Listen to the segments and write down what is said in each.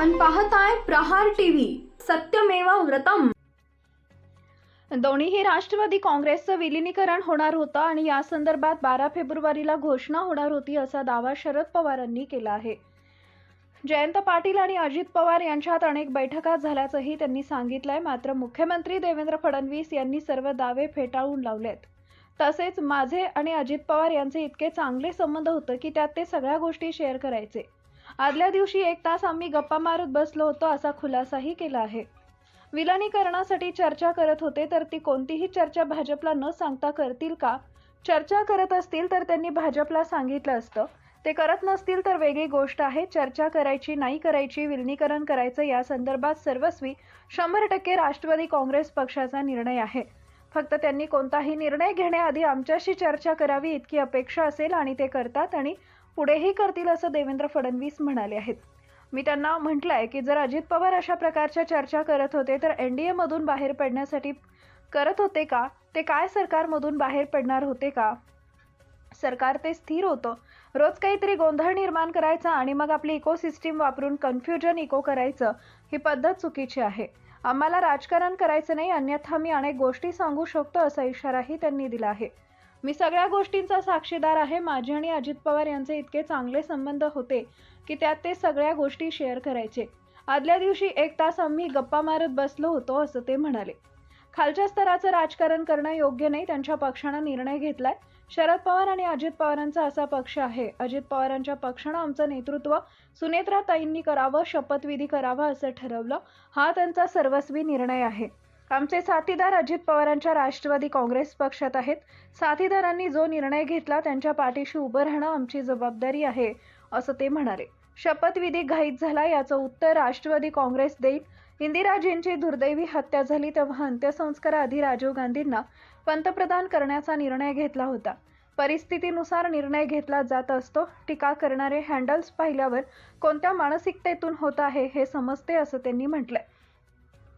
पाहताय प्रहार टीव्ही सत्यमेव व्रतम. दोन्हीही राष्ट्रवादी काँग्रेसचं विलिनीकरण होणार होतं आणि या संदर्भात बारा फेब्रुवारीला घोषणा होणार होती असा दावा शरद पवारांनी केला आहे. जयंत पाटील आणि अजित पवार यांच्यात अनेक बैठका झाल्याचंही त्यांनी सांगितलंय. मात्र मुख्यमंत्री देवेंद्र फडणवीस यांनी सर्व दावे फेटाळून लावलेत. तसेच माझे आणि अजित पवार यांचे इतके चांगले संबंध होतं की त्यात ते सगळ्या गोष्टी शेअर करायचे. आदल्या दिवशी एक तास आम्ही गप्पा मारत बसलो होतो असा खुलासाही केला आहे. विलनीकरणासाठी चर्चा करत होते तर ती कोणतीही चर्चा भाजपला न सांगता करतील का? चर्चा करत असतील तर त्यांनी भाजपला सांगितलं असतं. ते करत नसतील तर वेगळी गोष्ट आहे चर्चा करायची नाही करायची विलनीकरण करायचं या संदर्भात सर्वस्वी शंभर टक्के राष्ट्रवादी काँग्रेस पक्षाचा निर्णय आहे. फक्त त्यांनी कोणताही निर्णय घेण्याआधी आमच्याशी चर्चा करावी इतकी अपेक्षा असेल आणि ते करतात आणि पुढेही करतील असं देवेंद्र फडणवीस म्हणाले आहेत. मी त्यांना म्हटलंय की जर अजित पवार अशा प्रकारच्या चर्चा करत होते तर एन डी एमधून बाहेर पडण्यासाठी करत होते का? ते काय सरकारमधून बाहेर पडणार होते का? सरकार ते स्थिर होतं. रोज काहीतरी गोंधळ निर्माण करायचा आणि मग आपली इकोसिस्टीम वापरून कन्फ्युजन इको करायचं ही पद्धत चुकीची आहे. आम्हाला राजकारण करायचं नाही अन्यथा मी अनेक गोष्टी सांगू शकतो असा इशाराही त्यांनी दिला आहे. मी सगळ्या गोष्टींचा साक्षीदार आहे. माझे आणि अजित पवार यांचे इतके चांगले संबंध होते की त्यात ते सगळ्या गोष्टी शेअर करायचे. आदल्या दिवशी एक तास आम्ही गप्पा मारत बसलो होतो असं ते म्हणाले. खालच्या स्तराचं राजकारण करणं योग्य नाही त्यांच्या पक्षानं निर्णय घेतलाय. शरद पवार आणि अजित पवारांचा असा पक्ष आहे. अजित पवारांच्या पक्षानं आमचं नेतृत्व सुनेत्रा ताईंनी करावं शपथविधी करावा असं ठरवलं. हा त्यांचा सर्वस्वी निर्णय आहे. आमचे साथीदार अजित पवारांच्या राष्ट्रवादी काँग्रेस पक्षात आहेत. साथीदारांनी जो निर्णय घेतला त्यांच्या पाठीशी उभं राहणं आमची जबाबदारी आहे असं ते म्हणाले. शपथविधी घाईत झाला याचं उत्तर राष्ट्रवादी काँग्रेस देईल. इंदिराजींची दुर्दैवी हत्या झाली तेव्हा अंत्यसंस्काराआधी राजीव गांधींना पंतप्रधान करण्याचा निर्णय घेतला होता. परिस्थितीनुसार निर्णय घेतला जात असतो. टीका करणारे हँडल्स पाहिल्यावर कोणत्या मानसिकतेतून होत आहे हे समजते असं त्यांनी म्हटलंय.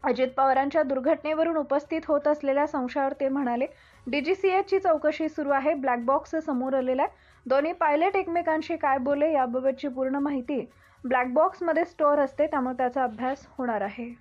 अजित पवारांच्या दुर्घटनेवरून उपस्थित होत असलेल्या संशयावर ते म्हणाले डीजीसीएची चौकशी सुरू आहे ब्लॅक बॉक्स समोर आलेला आहे. दोन्ही पायलट एकमेकांशी काय बोलले याबाबतची पूर्ण माहिती ब्लॅक बॉक्समध्ये स्टोअर असते त्यामुळे त्याचा अभ्यास होणार आहे.